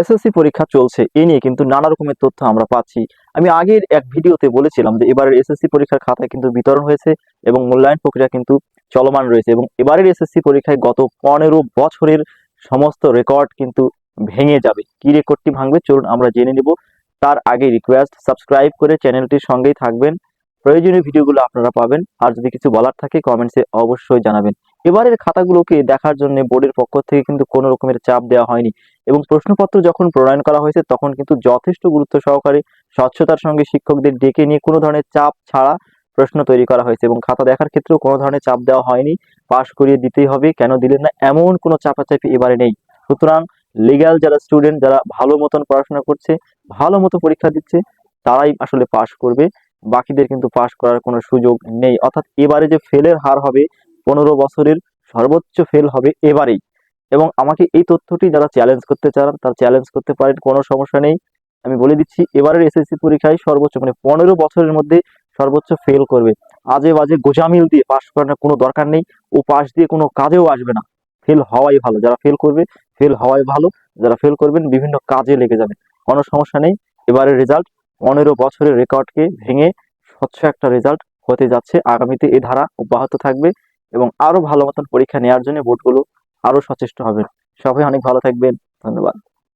SSC পরীক্ষা চলছে, এ নিয়ে কিন্তু নানা রকমের তথ্য আমরা পাচ্ছি। আমি আগের এক ভিডিওতে বলেছিলাম যে এবারের এসএসসি পরীক্ষার খাতায় কিন্তু বিতরণ হয়েছে এবং মূল্যায়ন প্রক্রিয়া কিন্তু চলমান রয়েছে এবং এবারের এসএসসি পরীক্ষায় গত পনেরো বছরের সমস্ত রেকর্ড কিন্তু ভেঙে যাবে। কি রেকর্ডটি ভাঙবে চলুন আমরা জেনে নেব। তার আগে রিকোয়েস্ট সাবস্ক্রাইব করে চ্যানেলটির সঙ্গেই থাকবেন। প্রয়োজনীয় ভিডিওগুলো আপনারা পাবেন। আর যদি কিছু বলার থাকে কমেন্টসে অবশ্যই জানাবেন। এবারের খাতাগুলোকে দেখার জন্য বোর্ডের পক্ষ থেকে কিন্তু কোনো রকমের চাপ দেওয়া হয়নি। এবং প্রশ্নপত্র যখন প্রণয়ন করা হয়েছে, তখন কিন্তু যথেষ্ট গুরুত্ব সহকারে স্বচ্ছতার সঙ্গে শিক্ষকদের ডেকে নিয়ে কোনো ধরনের চাপ ছাড়া প্রশ্ন তৈরি করা হয়েছে এবং খাতা দেখার ক্ষেত্রেও কোনো ধরনের চাপ দেওয়া হয়নি। পাশ করিয়ে দিতেই হবে, কেন দিলেন না? এমন কোনো চাপাচাপি এবারে নেই। সুতরাং লিগ্যাল যারা স্টুডেন্ট যারা ভালো মতন পড়াশোনা করছে, ভালো মতো পরীক্ষা দিচ্ছে, তারাই আসলে পাশ করবে। বাকিদের কিন্তু পাশ করার কোনো সুযোগ নেই। অর্থাৎ এবারে যে ফেলের হার হবে, পনেরো বছরের সর্বোচ্চ ফেল হবে এবারেই। এবং আমাকে এই তথ্যটি যারা চ্যালেঞ্জ করতে চান, তারা চ্যালেঞ্জ করতে পারেন, কোনো সমস্যা নেই। আমি বলে দিচ্ছি, এবারের এসএসসি পরীক্ষায় সর্বোচ্চ মানে পনেরো বছরের মধ্যে সর্বোচ্চ ফেল করবে। আজে বাজে গোজামিল দিয়ে পাশ করানোর কোনো দরকার নেই। ও পাশ দিয়ে কোনো কাজেও আসবে না। ফেল হওয়াই ভালো। যারা ফেল করবে ফেল হওয়াই ভালো। যারা ফেল করবেন, বিভিন্ন কাজে লেগে যাবে। কোনো সমস্যা নেই। এবারের রেজাল্ট পনেরো বছরের রেকর্ডকে ভেঙে স্বচ্ছ একটা রেজাল্ট হতে যাচ্ছে। আগামীতে এ ধারা অব্যাহত থাকবে এবং আরও ভালো মতন পরীক্ষা নেওয়ার জন্য বোর্ডগুলো আরও সচেষ্ট হবেন। সবাই অনেক ভালো থাকবেন। ধন্যবাদ।